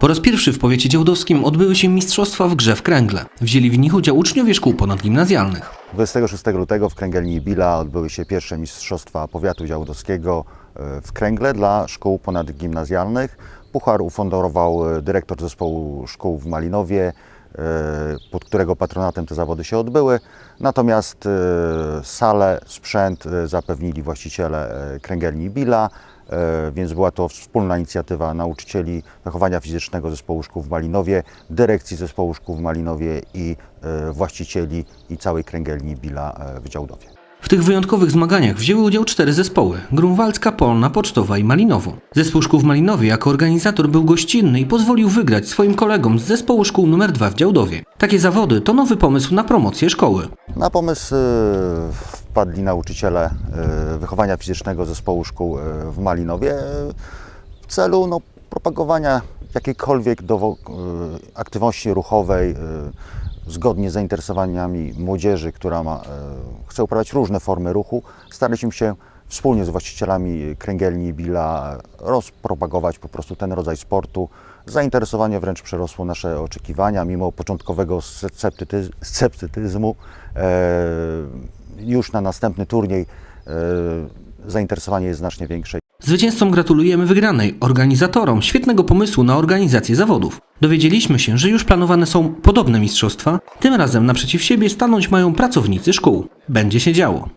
Po raz pierwszy w powiecie działdowskim odbyły się mistrzostwa w grze w kręgle. Wzięli w nich udział uczniowie szkół ponadgimnazjalnych. 26 lutego w Kręgelni Bila odbyły się pierwsze Mistrzostwa Powiatu Działdowskiego e, w Kręgle dla szkół ponadgimnazjalnych. Puchar ufundorował e, dyrektor zespołu szkół w Malinowie, e, pod którego patronatem te zawody się odbyły. Natomiast salę, sprzęt zapewnili właściciele Kręgelni Bila, więc była to wspólna inicjatywa nauczycieli wychowania fizycznego zespołu szkół w Malinowie, dyrekcji zespołu szkół w Malinowie i e, właścicieli i całej kręgielni Bila e, w Działdowie. W tych wyjątkowych zmaganiach wzięły udział cztery zespoły: Grunwaldzka, Polna, Pocztowa i Malinowo. Zespół szkół w Malinowie jako organizator był gościnny i pozwolił wygrać swoim kolegom z zespołu szkół nr 2 w Działdowie. Takie zawody to nowy pomysł na promocję szkoły. Na pomysł e, wpadli nauczyciele e, wychowania fizycznego zespołu szkół e, w Malinowie e, w celu no, propagowania jakiejkolwiek aktywności ruchowej zgodnie z zainteresowaniami młodzieży, która ma, chce uprawiać różne formy ruchu. Staraliśmy się wspólnie z właścicielami kręgielni Billa rozpropagować po prostu ten rodzaj sportu. Zainteresowanie wręcz przerosło nasze oczekiwania, mimo początkowego sceptycyzmu. E, już na następny turniej e, zainteresowanie jest znacznie większe. Zwycięzcom gratulujemy wygranej, organizatorom świetnego pomysłu na organizację zawodów. Dowiedzieliśmy się, że już planowane są podobne mistrzostwa, tym razem naprzeciw siebie stanąć mają pracownicy szkół. Będzie się działo.